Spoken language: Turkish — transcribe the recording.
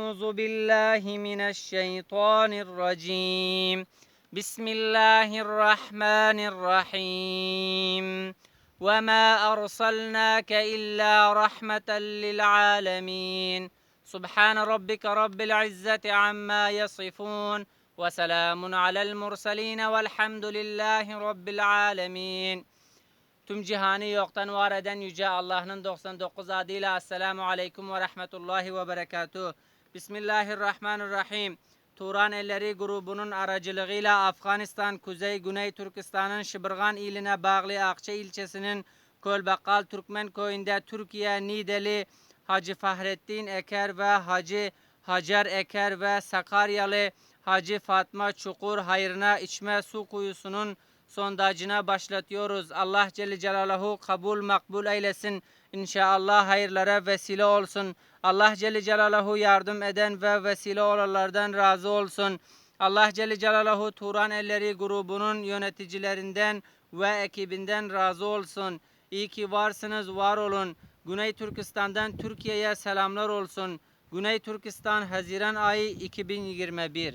أعوذ بالله من الشيطان الرجيم. بسم الله الرحمن الرحيم. وما أرسلناك إلا رحمة للعالمين. سبحان ربك رب العزة عما يصفون. وسلام على المرسلين والحمد لله رب العالمين. Tüm cihanı yoktan var eden Yüce Allah'ın 99 adıyla Esselamu Aleyküm ve Rahmetullahi ve Berekatuhu. Bismillahirrahmanirrahim. Turan Elleri grubunun aracılığıyla Afganistan, Kuzey Güney Türkistan'ın Şıbırgan iline bağlı Akçe ilçesinin Kölbakkal Türkmen köyünde Türkiye Nideli Hacı Fahrettin Eker ve Hacı Hacer Eker ve Sakaryalı Hacı Fatma Çukur hayrına içme su kuyusunun sondajına başlatıyoruz. Allah Celle Celaluhu kabul makbul eylesin. İnşallah hayırlara vesile olsun. Allah Celle Celaluhu yardım eden ve vesile olanlardan razı olsun. Allah Celle Celaluhu Turan Elleri grubunun yöneticilerinden ve ekibinden razı olsun. İyi ki varsınız, var olun. Güney Türkistan'dan Türkiye'ye selamlar olsun. Güney Türkistan Haziran ayı 2021